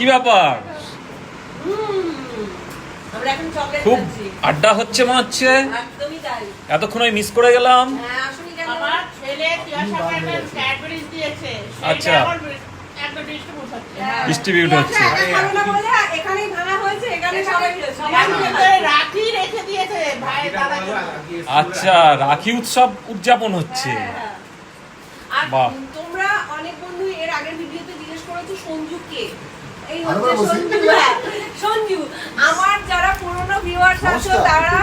কি ব্যাপার? খুব আড্ডা হচ্ছে মনে হচ্ছে। এতক্ষণ ওই মিস করে গেলাম। হ্যাঁ আচ্ছা। ডিস্ট্রিবিউট হচ্ছে। হ্যাঁ। হচ্ছে দাদা আচ্ছা রাখি উৎসব উদযাপন হচ্ছে। হ্যাঁ, বাহ। তোমরা অনেক বন্ধু এর আগের ভিডিওতে জিজ্ঞেস করেছ সঞ্জু কে এই হচ্ছে সঞ্জু হ্যাঁ, সঞ্জু আমার যারা পুরনো ভিউয়ার্স আছো। তারা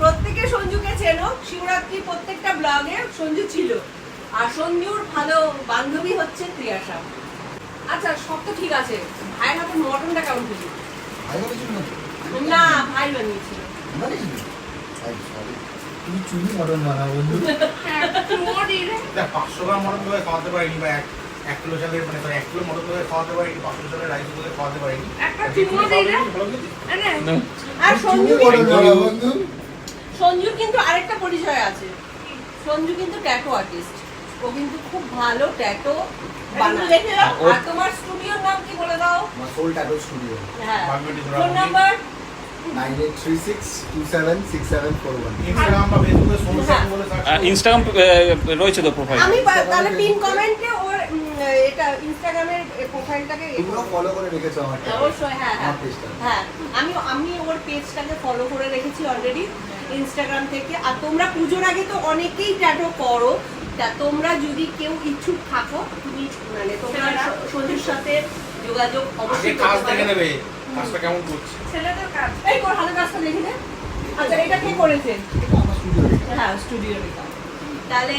প্রত্যেকে সঞ্জুকে চেনো। শিবরাত্রি প্রত্যেকটা ব্লগে সঞ্জু ছিল। আর সঞ্জুর ভালো বান্ধবী হচ্ছে প্রিয়াশা আচ্ছা সব তো ঠিক আছে। ভাইয়ের হাতে মটনটা কেমন ছিল? না ভাই বানিয়েছিল। তুমি চুনি মটন বানাও বন্ধু। পাঁচশো গ্রাম মটন খাওয়াতে পারিনি বা এক এক কিলো চালের মানে এক কিলো মটন তোকে খাওয়াতে পারিনি পাঁচশো চালের রাইস তোকে খাওয়াতে পারিনি? আর সঞ্জু সঞ্জুর কিন্তু আরেকটা পরিচয় আছে। সঞ্জু কিন্তু ট্যাটু আর্টিস্ট ও কিন্তু খুব ভালো ট্যাটু বানায়। দাও। ও- আর তোমার স্টুডিওর নাম কি বলে দাও? সোল ট্যাটু স্টুডিও হ্যাঁ। Phone number nine eight three six two seven six seven four Instagram হ্যাঁ। করো। রয়েছে তো প্রোফাইল আমি তাহলে পিন কমেন্টে ওর এটা ইনস্টাগ্রামের প্রোফাইলটাকে তোমরা ফলো করে রেখেছো আমার অবশ্যই হ্যাঁ হ্যাঁ। হ্যাঁ আমি আমি ওর পেজটাকে ফলো করে রেখেছি অলরেডি ইনস্টাগ্রাম থেকে। আর তোমরা পুজোর আগে তো অনেকেই ট্যাটো করো। তা তোমরা যদি কেউ ইচ্ছুক থাকো তুমি মানে তোমরা সাথে যোগাযোগ অবশ্যই কাজ দেখে নেবে কাজটা কেমন করছে? ছেলেদের কাজ। এই কাজটা দেখে নে। আচ্ছা এটা কে করেছে? এটা আমার স্টুডিও হ্যাঁ স্টুডিও তাহলে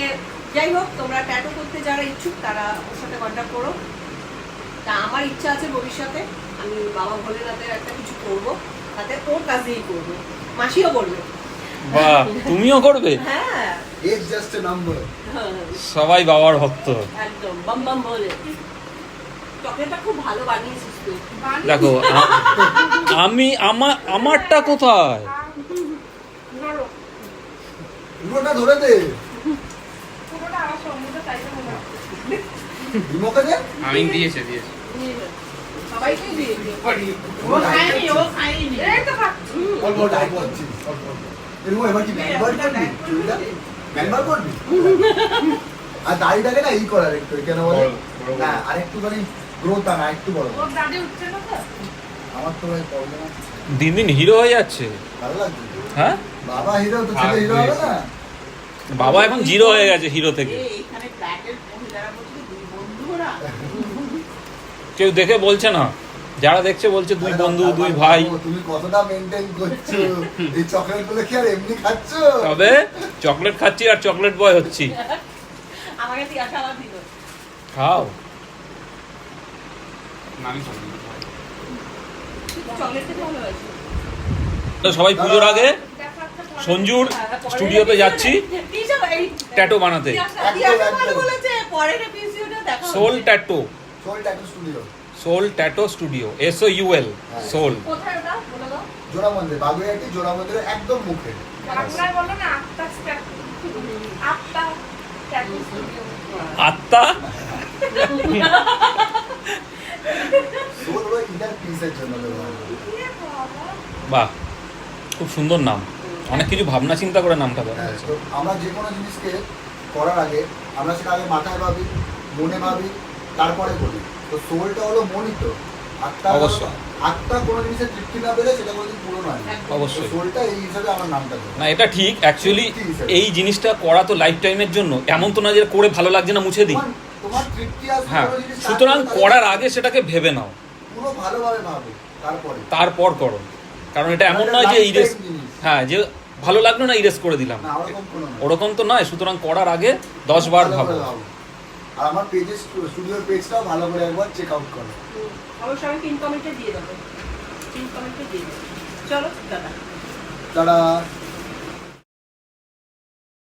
যাই হোক তোমরা ট্যাটু করতে যারা ইচ্ছুক তারা ওর সাথে কন্ট্যাক্ট করো। তা আমার ইচ্ছা আছে ভবিষ্যতে আমি বাবা ভোলেনাথের একটা কিছু করব তাতে ওর কাজেই করব। মাসিও করবে বাহ তুমিও করবে? হ্যাঁ। জাস্ট এ নাম্বার সবাই বাবার ভক্ত। একদম বাম বাম বলে। চকলেটটা খুব ভালো বানিয়েছিস দেখো আমি আমার আমারটা কোথায়? পুরোটা ধরে দে। আমি দিয়েছে দিয়েছে। আর দাড়িটাকে না ই করার একটু কেন বলে। না আর একটুখানি গ্রোথ আনা একটু বড়। আমার তো ভাই প্রবলেম দিন দিন হিরো হয়ে যাচ্ছে। ভালো লাগছে? হ্যাঁ? বাবা হিরো তো ছেলে হিরো হবে না? বাবা এখন জিরো হয়ে গেছে হিরো থেকে। কেউ দেখে বলছে না? যারা দেখছে বলছে দুই বন্ধু দুই ভাই। তুমি কতটা মেনটেন করছ? এই চকলেটগুলো কি আর এমনি খাচ্ছ? তবে চকলেট খাচ্ছি আর চকলেট বয় হচ্ছি। আমাকে খাও। সবাই পুজোর আগে সঞ্জুর স্টুডিওতে যাচ্ছি। ট্যাটু বানাতে। Soul tattoo soul tattoo studio soul tattoo studio S O U L soul Jora Mandir Baguiati জোড়া মন্দিরের একদম মুখে। আত্মা। বাহ খুব সুন্দর নাম। অনেক কিছু ভাবনা চিন্তা করে নামটা দেওয়া হ্যাঁ, হয়েছে। আমরা যে কোনো জিনিসকে করার আগে আমরা সেটা আগে মাথায় ভাবি মনে ভাবি তারপরে করি তো সোলটা হলো মনই তো আত্মা অবশ্যই। আত্মা কোনো জিনিসের তৃপ্তি না পেলে সেটা কোনোদিন পূরণ হয় অবশ্যই। সোলটা এই হিসাবে আমার নামটা না এটা ঠিক। অ্যাকচুয়ালি এই জিনিসটা করা তো লাইফ টাইমের জন্য। এমন তো না যে করে ভালো লাগছে না মুছে দিই। হ্যাঁ সুতরাং করার আগে সেটাকে ভেবে নাও। পুরো ভালোভাবে ভাবে তারপরে। তারপর করো। কারণ এটা এমন নয় যে ইরেস হ্যাঁ যে ভালো লাগল না ইরেস করে দিলাম। ওরকম কোনো না। ওরকম তো নয় সুতরাং করার আগে দশ বার ভাবো। আর আমার পেজে স্টুডিওর পেজটাও ভালো করে একবার চেক আউট করো। অবশ্যই আমি পিন কমেন্টে দিয়ে দেবো। পিন কমেন্টে দিয়ে দেবো। চলো দাদা তারা